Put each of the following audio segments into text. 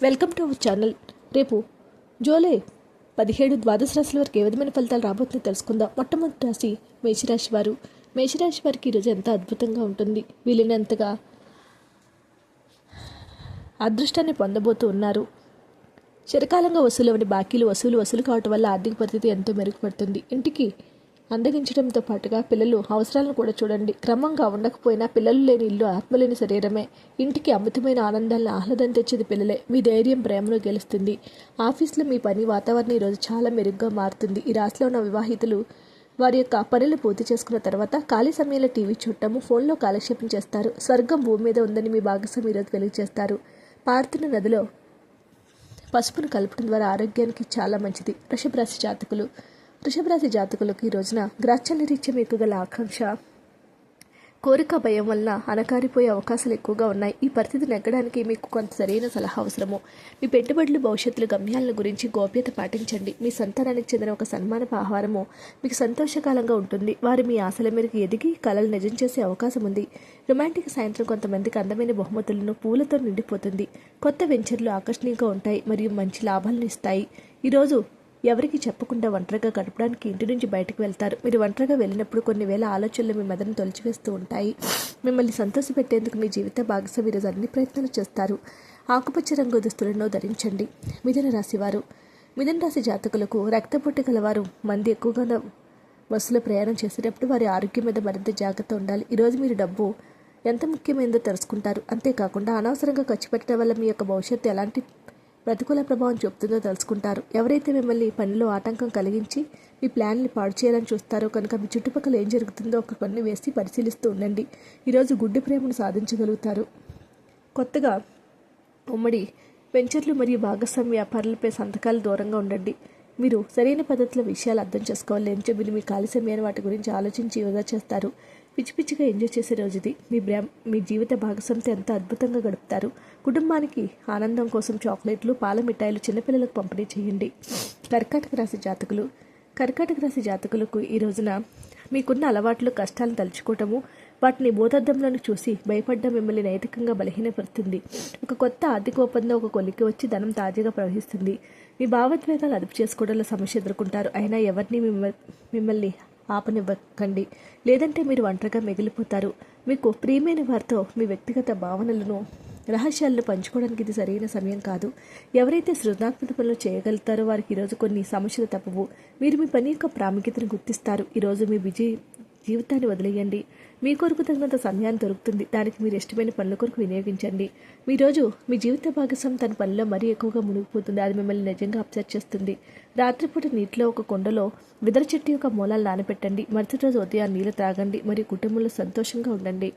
Welcome to our channel. రేపు July పదిహేడు ద్వాదశ రాశుల వరకు ఏ విధమైన ఫలితాలు రాబోతుందో తెలుసుకుందాం. మొట్టమొదటి రాశి మేషరాశి వారు. మేషరాశి వారికి ఈరోజు ఎంత అద్భుతంగా ఉంటుంది. వీలైనంతగా అదృష్టాన్ని పొందబోతూ ఉన్నారు. చిరకాలంగా వసూలవని బాకీలు వసూలు వసూలు కావటం వల్ల ఆర్థిక పరిస్థితి ఎంతో మెరుగుపడుతుంది. ఇంటికి అందగించడంతో పాటుగా పిల్లలు అవసరాలను కూడా చూడండి. క్రమంగా ఉండకపోయినా పిల్లలు లేని ఇల్లు ఆత్మలేని శరీరమే. ఇంటికి అమితమైన ఆనందాలను ఆహ్లాదం తెచ్చేది పిల్లలే. మీ ధైర్యం ప్రేమను గెలుస్తుంది. ఆఫీస్లో మీ పని వాతావరణం ఈరోజు చాలా మెరుగ్గా మారుతుంది. ఈ రాశిలో ఉన్న వివాహితులు వారి యొక్క పనులు పూర్తి చేసుకున్న తర్వాత ఖాళీ సమయంలో టీవీ చూడటము ఫోన్లో కాలక్షేపం చేస్తారు. స్వర్గం భూమి మీద ఉందని మీ భాగస్వామి ఈరోజు వెలుగు చేస్తారు పారుతున్న నదిలో పసుపును కలపడం ద్వారా ఆరోగ్యానికి చాలా మంచిది. వృషభ రాశి జాతకులు వృషభ రాశి జాతకులకు ఈ రోజున గ్రాచ్యాల ఎక్కువగల ఎక్కువ గల ఆకాంక్ష. కోరిక భయం వలన అనకారిపోయే అవకాశాలు ఎక్కువగా ఉన్నాయి. ఈ పరిస్థితి నెగ్గడానికి మీకు కొంత సరైన సలహా అవసరము. మీ పెట్టుబడులు భవిష్యత్తులో గమ్యాలను గురించి గోప్యత పాటించండి. మీ సంతానానికి చెందిన ఒక సన్మాన ఆహారము మీకు సంతోషకాలంగా ఉంటుంది. వారు మీ ఆశల మేరకు ఎదిగి కళలు నిజం చేసే అవకాశం ఉంది. రొమాంటిక్ సాయంత్రం కొంతమందికి అందమైన బహుమతులను పూలతో నిండిపోతుంది. కొత్త వెంచర్లు ఆకర్షణీయంగా ఉంటాయి మరియు మంచి లాభాలను ఇస్తాయి. ఈరోజు ఎవరికి చెప్పకుండా ఒంటరిగా గడపడానికి ఇంటి నుంచి బయటకు వెళ్తారు. మీరు ఒంటరిగా వెళ్ళినప్పుడు కొన్ని వేల ఆలోచనలు మీ మెదడును తొలిచివేస్తూ ఉంటాయి. మిమ్మల్ని సంతోషపెట్టేందుకు మీ జీవిత భాగస్వామి ఈరోజు అన్ని ప్రయత్నాలు చేస్తారు. ఆకుపచ్చ రంగు దుస్తులను ధరించండి. మిథున రాశి వారు. మిథున రాశి జాతకులకు రక్తపొట్టు గలవారు మంది ఎక్కువగా బస్సులో ప్రయాణం చేసేటప్పుడు వారి ఆరోగ్యం మీద మరింత జాగ్రత్త ఉండాలి. ఈరోజు మీరు డబ్బు ఎంత ముఖ్యమైనదో తెలుసుకుంటారు. అంతేకాకుండా అనవసరంగా ఖర్చు పెట్టడం వల్ల మీ యొక్క భవిష్యత్తు ఎలాంటి ప్రతికూల ప్రభావం చూపుతుందో తెలుసుకుంటారు ఎవరైతే మిమ్మల్ని పనిలో ఆటంకం కలిగించి మీ ప్లాన్ని పాడు చేయాలని చూస్తారో కనుక మీ చుట్టుపక్కల ఏం జరుగుతుందో ఒక కొన్ని వేసి పరిశీలిస్తూ ఉండండి. ఈరోజు గుడ్డి ప్రేమను సాధించగలుగుతారు. కొత్తగా ఉమ్మడి వెంచర్లు మరియు భాగస్వామ్య వ్యాపారాలపై సంతకాలు దూరంగా ఉండండి. మీరు సరైన పద్ధతిలో విషయాలు అర్థం చేసుకోవాలి లేనిచో మీరు మీ ఖాళీ సమయాన్ని వాటి గురించి ఆలోచించి వృధా చేస్తారు. పిచ్చి పిచ్చిగా ఎంజాయ్ చేసే రోజు ఇది. మీ బ్రా మీ జీవిత భాగస్వామితో ఎంత అద్భుతంగా గడుపుతారు. కుటుంబానికి ఆనందం కోసం చాక్లెట్లు పాల మిఠాయిలు చిన్నపిల్లలకు పంపిణీ చేయండి. కర్కాటక రాశి జాతకులు. కర్కాటక రాశి జాతకులకు ఈ రోజున మీకున్న అలవాట్లు కష్టాలను తలుచుకోవటము వాటిని భూతద్దంలోని చూసి భయపడ్డ మిమ్మల్ని నైతికంగా బలహీనపడుతుంది ఒక కొత్త ఆర్థిక ఒప్పందం ఒక కొలికి వచ్చి ధనం తాజాగా ప్రవహిస్తుంది. మీ భావోద్వేగాలు అదుపు చేసుకోవడంలో సమస్య ఎదుర్కొంటారు. అయినా ఎవరిని మిమ్మ- మిమ్మల్ని ఆపనివ్వకండి. లేదంటే మీరు ఒంటరిగా మిగిలిపోతారు. మీకు ప్రియమైన వారితో మీ వ్యక్తిగత భావనలను రహస్యాలను పంచుకోవడానికి ఇది సరైన సమయం కాదు. ఎవరైతే సృజనాత్మక పనులు చేయగలుగుతారో వారికి ఈరోజు కొన్ని సమస్యలు తప్పవు. మీరు మీ పని యొక్క ప్రాముఖ్యతను గుర్తిస్తారు. ఈరోజు మీ బిజీ జీవితాన్ని వదిలేయండి. మీ కొరకు తగినంత సమయాన్ని దొరుకుతుంది. దానికి మీరు ఇష్టమైన పనుల కొరకు వినియోగించండి. మీ రోజు మీ జీవిత భాగస్వామి తన పనిలో మరీ ఎక్కువగా మునిగిపోతుంది. అది మిమ్మల్ని నిజంగా అప్సెట్ చేస్తుంది. రాత్రిపూట నీటిలో ఒక కొండలో విదర చెట్టు యొక్క మూలాలు నానబెట్టండి. మరుసటి రోజు ఉదయం నీళ్ళు త్రాగండి. మరియు కుటుంబంలో సంతోషంగా ఉండండి.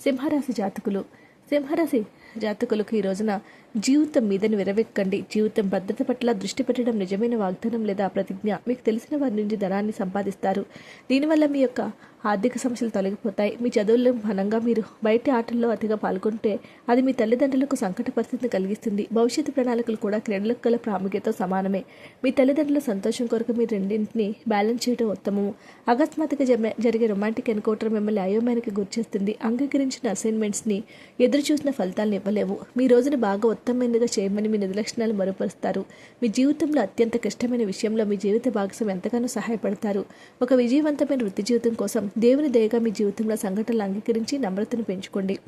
సింహరాశి జాతకులు. సింహరాశి జాతకులకు ఈ రోజున జీవితం మీదని విరవెక్కండి. జీవితం భద్రత పట్ల దృష్టి పెట్టడం నిజమైన వాగ్దానం లేదా ప్రతిజ్ఞ? మీకు తెలిసిన వారి నుండి ధనాన్ని సంపాదిస్తారు. దీనివల్ల మీ యొక్క ఆర్థిక సమస్యలు తొలగిపోతాయి. మీ చదువుల్లో ఘనంగా మీరు బయట ఆటల్లో అతిగా పాల్గొంటే అది మీ తల్లిదండ్రులకు సంకట పరిస్థితిని కలిగిస్తుంది. భవిష్యత్తు ప్రణాళికలు కూడా క్రీడలకు గల ప్రాముఖ్యత సమానమే. మీ తల్లిదండ్రుల సంతోషం కొరకు మీరు రెండింటిని బ్యాలెన్స్ చేయడం ఉత్తమము. అకస్మాత్తుగా జమ- జరిగే రొమాంటిక్ ఎన్కౌంటర్ మిమ్మల్ని అయోమయానికి గురిచేస్తుంది. అంగీకరించిన అసైన్మెంట్స్ని ఎదురు చూసిన ఫలితాలను ఇవ్వలేవు మీ రోజును బాగా ఉత్తమమైనదిగా చేయమని మీ నిదలక్షణాలు మరుపరుస్తారు. మీ జీవితంలో అత్యంత కష్టమైన విషయంలో మీ జీవిత భాగస్వామి ఎంతగానో సహాయపడతారు. ఒక విజయవంతమైన వృత్తి జీవితం కోసం దేవుని దయగా మీ జీవితంలో సంఘటనలు అంగీకరించి నమ్రతను పెంచుకోండి.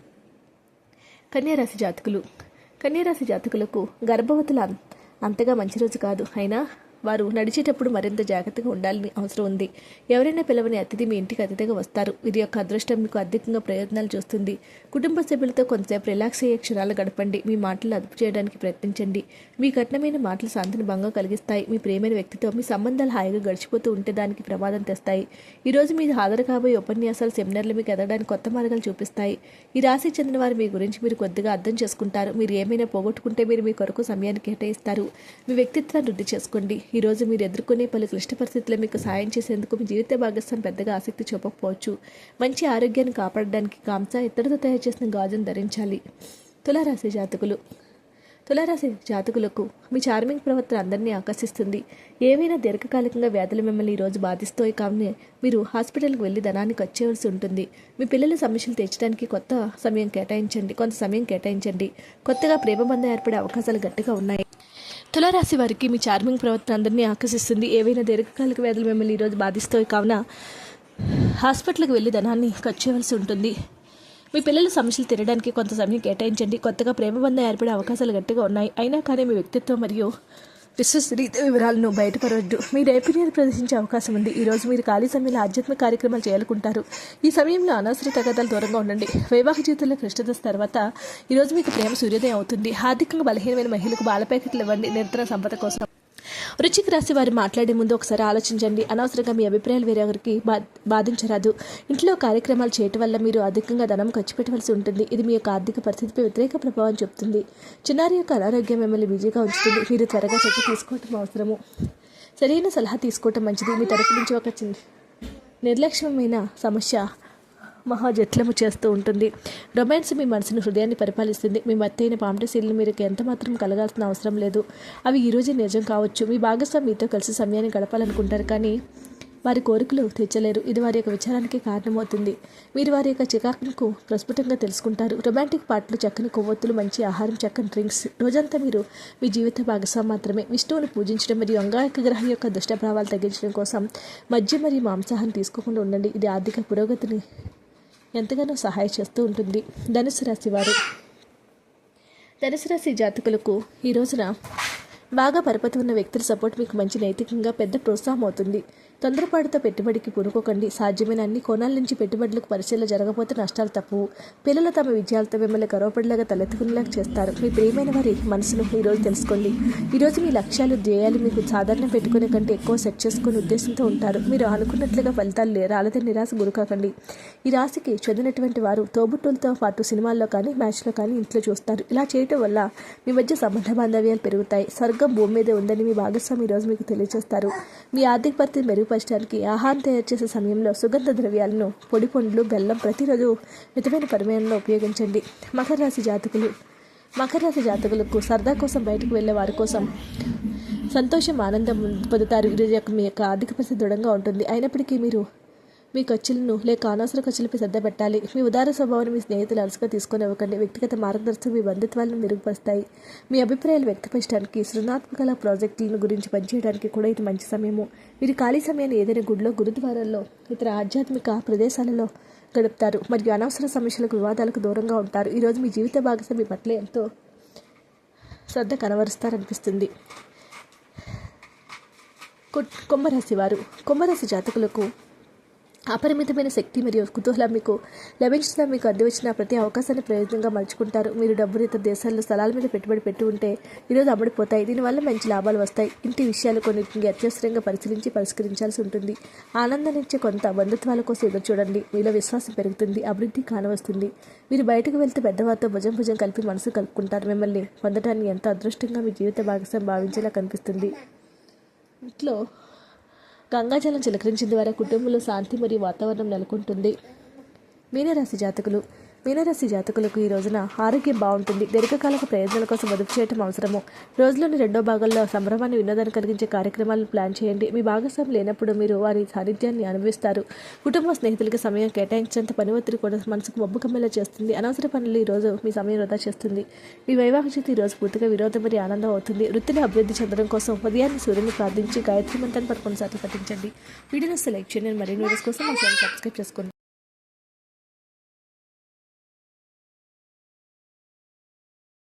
కన్యారాశి జాతకులు. కన్యారాశి జాతకులకు గర్భవతుల అంతగా మంచి రోజు కాదు. అయినా వారు నడిచేటప్పుడు మరింత జాగ్రత్తగా ఉండాలని అవసరం ఉంది. ఎవరైనా పిలవని అతిథి మీ ఇంటికి అతిథిగా వస్తారు. ఇది యొక్క అదృష్టం మీకు అధికంగా ప్రయోజనాలు చూస్తుంది. కుటుంబ సభ్యులతో కొంతసేపు రిలాక్స్ అయ్యే క్షణాలు గడపండి. మీ మాటలు అదుపు చేయడానికి ప్రయత్నించండి. మీ కఠినమైన మాటలు శాంతిని భంగం కలిగిస్తాయి. మీ ప్రేమైన వ్యక్తితో మీ సంబంధాలు హాయిగా గడిచిపోతూ ఉంటే దానికి ప్రమాదం తెస్తాయి. ఈరోజు మీరు హాజరు కాబోయే ఉపన్యాసాలు సెమినార్లు మీకు ఎదగడానికి కొత్త మార్గాలు చూపిస్తాయి. ఈ రాశికి చెందిన వారు మీ గురించి మీరు కొద్దిగా అర్థం చేసుకుంటారు. మీరు ఏమైనా పోగొట్టుకుంటే మీరు మీ కొరకు సమయాన్ని కేటాయిస్తారు. మీ వ్యక్తిత్వాన్ని వృద్ధి చేసుకోండి. ఈరోజు మీరు ఎదుర్కొనే పలు క్లిష్ట పరిస్థితుల్లో మీకు సాయం చేసేందుకు మీ జీవిత భాగస్వామి పెద్దగా ఆసక్తి చూపకపోవచ్చు. మంచి ఆరోగ్యాన్ని కాపాడడానికి కాంస ఇతరులతో తయారు చేసిన గాజును ధరించాలి. తులారాశి జాతకులు. తులారాశి జాతకులకు మీ చార్మింగ్ ప్రవర్తన అందరినీ ఆకర్షిస్తుంది. ఏవైనా దీర్ఘకాలికంగా వ్యాధులు మిమ్మల్ని ఈరోజు బాధిస్తాయి కావునే మీరు హాస్పిటల్కి వెళ్ళి ధనాన్ని ఖర్చు చేయవలసి ఉంటుంది. మీ పిల్లల సమస్యలు తెచ్చడానికి కొత్త సమయం కేటాయించండి. కొంత సమయం కేటాయించండి. కొత్తగా ప్రేమబంధం ఏర్పడే అవకాశాలు గట్టిగా ఉన్నాయి. తులారాశి వారికి మీ చార్మింగ్ ప్రవర్తన అందరినీ ఆకర్షిస్తుంది. ఏవైనా దీర్ఘకాలిక వ్యాధులు మిమ్మల్ని ఈరోజు బాధిస్తాయి. కావున హాస్పిటల్కి వెళ్ళి ధనాన్ని ఖర్చు చేయవలసి ఉంటుంది. మీ పిల్లల సమస్యలు తినడానికి కొంత సమయం కేటాయించండి. కొత్తగా ప్రేమబంధం ఏర్పడే అవకాశాలు గట్టిగా ఉన్నాయి. అయినా కానీ మీ వ్యక్తిత్వం మరియు విశ్వసనీయత వివరాలను బయటపడవద్దు మీ నైపుణ్యాన్ని ప్రదర్శించే అవకాశం ఉంది. ఈరోజు మీరు ఖాళీ సమయంలో ఆధ్యాత్మిక కార్యక్రమాలు చేయాలనుకుంటారు. ఈ సమయంలో అనవసర తగదాలు దూరంగా ఉండండి. వైవాహిక జీవితంలో క్లిష్టత తర్వాత ఈరోజు మీకు ప్రేమ సూర్యోదయం అవుతుంది. ఆర్థికంగా బలహీనమైన మహిళలకు బాల ప్యాకెట్లు ఇవ్వండి. నిరంతర సంపద కోసం. రుచికి రాసి వారు మాట్లాడే ముందు ఒకసారి ఆలోచించండి. అనవసరంగా మీ అభిప్రాయాలు వేరొకరికి బా బాధించరాదు. ఇంట్లో కార్యక్రమాలు చేయటం వల్ల మీరు అధికంగా ధనం ఖర్చు పెట్టవలసి ఉంటుంది. ఇది మీ యొక్క ఆర్థిక పరిస్థితిపై వ్యతిరేక ప్రభావం చెప్తుంది. చిన్నారి యొక్క అనారోగ్యం మిమ్మల్ని బిజీగా ఉంచుతుంది. మీరు త్వరగా చర్చ తీసుకోవటం అవసరము. సరైన సలహా తీసుకోవటం మంచిది. మీ తరపు నుంచి ఒక చిన్న నిర్లక్ష్యమైన సమస్య మహాజట్లము చేస్తూ ఉంటుంది. రొమాన్స్ మీ మనసును హృదయాన్ని పరిపాలిస్తుంది. మీ మత్తైన పాంటసీలను మీరు ఎంత మాత్రం కలగాల్సిన అవసరం లేదు. అవి ఈరోజు నిజం కావచ్చు. మీ భాగస్వామి మీతో కలిసి సమయాన్ని గడపాలనుకుంటారు కానీ వారి కోరికలు తెచ్చలేరు ఇది వారి యొక్క విచారానికి కారణమవుతుంది. మీరు వారి యొక్క చికాకులకు ప్రస్ఫుటంగా తెలుసుకుంటారు. రొమాంటిక్ పాటలు చక్కని కొవ్వొత్తులు మంచి ఆహారం చక్కని డ్రింక్స్. రోజంతా మీరు మీ జీవిత భాగస్వామి మాత్రమే. విష్ణువును పూజించడం మరియు అంగారక గ్రహం యొక్క దుష్టప్రభావాలు తగ్గించడం కోసం మద్య మరియు మాంసాహారం తీసుకోకుండా ఉండండి. ఇది ఆర్థిక పురోగతిని ఎంతగానో సహాయ చేస్తూ ఉంటుంది. ధనుసు రాశి వారు. ధనుసు రాశి జాతకులకు ఈ రోజున బాగా పరపతి ఉన్న వ్యక్తుల సపోర్ట్ మీకు మంచి నైతికంగా పెద్ద ప్రోత్సాహం అవుతుంది. తొందరపాటుతో పెట్టుబడికి పూనుకోకండి సాధ్యమైన అన్ని కోణాల నుంచి పెట్టుబడులకు పరిశీలన జరగకపోతే నష్టాలు తప్పవు. పిల్లలు తమ విజయాలతో మిమ్మల్ని గర్వపడేలాగా తలెత్తుకునేలాగా చేస్తారు. మీ ప్రియమైన వారి మనసును ఈరోజు తెలుసుకోండి. ఈరోజు మీ లక్ష్యాలు ధ్యేయాలు మీకు సాధారణ పెట్టుకునే కంటే ఎక్కువ సెట్ చేసుకునే ఉద్దేశంతో ఉంటారు. మీరు అనుకున్నట్లుగా ఫలితాలు లే- రాలేదని నిరాశ గురికాకండి. ఈ రాశికి చెందినటువంటి వారు తోబుట్టులతో పాటు సినిమాల్లో కానీ మ్యాచ్లో కానీ ఇంట్లో చూస్తారు. ఇలా చేయటం వల్ల మీ మధ్య సంబంధ బాంధవ్యాలు పెరుగుతాయి. స్వర్గ భూమి మీద ఉందని మీ భాగస్వామి ఈరోజు మీకు తెలియజేస్తారు మీ ఆర్థిక పరిస్థితి మెరుగుపరచడానికి ఆహారం తయారు చేసే సమయంలో సుగంధ ద్రవ్యాలను పొడి పండ్లు బెల్లం ప్రతిరోజు మితమైన పరిమాణంలో ఉపయోగించండి. మకర రాశి జాతకులు. మకర రాశి జాతకులకు సరదా కోసం బయటకు వెళ్ళే వారి కోసం సంతోషం ఆనందం పొందుతారు. ఈరోజు యొక్క మీ యొక్క ఆర్థిక పరిస్థితి దృఢంగా ఉంటుంది. అయినప్పటికీ మీరు మీ ఖర్చులను లేక అనవసర ఖర్చులపై శ్రద్ధ పెట్టాలి. మీ ఉదార స్వభావాన్ని మీ స్నేహితులు అలసుగా తీసుకొని ఇవ్వకండి వ్యక్తిగత మార్గదర్శకం మీ బంధుత్వాలను మెరుగుపరుస్తాయి. మీ అభిప్రాయాలు వ్యక్తపరచడానికి సృజనాత్మక ప్రాజెక్టులను గురించి పనిచేయడానికి కూడా ఇది మంచి సమయము. మీరు ఖాళీ సమయాన్ని ఏదైనా గుడిలో గురుద్వారాల్లో ఇతర ఆధ్యాత్మిక ప్రదేశాలలో గడుపుతారు మరియు అనవసర సమస్యలకు వివాదాలకు దూరంగా ఉంటారు. ఈరోజు మీ జీవిత భాగస్వామి పట్ల ఎంతో శ్రద్ధ కనవరుస్తారనిపిస్తుంది కుంభరాశి వారు. కుంభరాశి జాతకులకు అపరిమితమైన శక్తి మరియు కుతూహలం మీకు లభించిన మీకు అంది వచ్చిన ప్రతి అవకాశాన్ని ప్రయోజనంగా మలుచుకుంటారు. మీరు డబ్బుని ఇతర దేశాల్లో స్థలాల మీద పెట్టుబడి పెట్టి ఉంటే ఈరోజు అమ్ముడిపోతాయి. దీనివల్ల మంచి లాభాలు వస్తాయి. ఇంటి విషయాలు కొన్నింటిని అత్యవసరంగా పరిశీలించి పరిష్కరించాల్సి ఉంటుంది. ఆనందాన్నిచ్చే కొంత బంధుత్వాల కోసం ఎదురు చూడండి. మీలో విశ్వాసం పెరుగుతుంది. అభివృద్ధి కానవస్తుంది మీరు బయటకు వెళ్తే పెద్దవారితో భుజం భుజం కలిపి మనసు కలుపుకుంటారు. మిమ్మల్ని పొందడానికి ఎంతో అదృష్టంగా మీ జీవిత భాగస్వామి భావించేలా కనిపిస్తుంది. ఇంట్లో గంగాజలం చిలకరించిన ద్వారా కుటుంబంలో శాంతి మరియు వాతావరణం నెలకొంటుంది. మీనరాశి జాతకులు మీనరాశి జాతకులకు ఈ రోజున ఆరోగ్యం బాగుంటుంది. దీర్ఘకాలిక ప్రయోజనాల కోసం మదుపు చేయడం అవసరము. రోజులోని రెండో భాగంలో సంభ్రమాన్ని వినోదాన్ని కలిగించే కార్యక్రమాలను ప్లాన్ చేయండి. మీ భాగస్వామి లేనప్పుడు మీరు వారి సాన్నిధ్యాన్ని అనుభవిస్తారు. కుటుంబ స్నేహితులకి సమయం కేటాయించేంత పని ఒత్తిడి కూడా మనసుకు మబ్బు కమ్మేలా చేస్తుంది. అనవసర పనులు ఈ రోజు మీ సమయం వృధా చేస్తుంది. మీ వైవాహిక జీవితం ఈ రోజు పూర్తిగా విరోధం మరియు ఆనందం అవుతుంది. వృత్తిని అభివృద్ధి చెందడం కోసం ఉదయాన్నే సూర్యుని ప్రార్థించి గాయత్రి మంత్రాన్ని పదకొండు సార్లు పఠించండి. వీడియోస్ సెలెక్ట్ చేయండి. మరిన్ని వీడియోస్ కోసం మా ఛానల్ సబ్స్క్రైబ్ చేసుకోండి.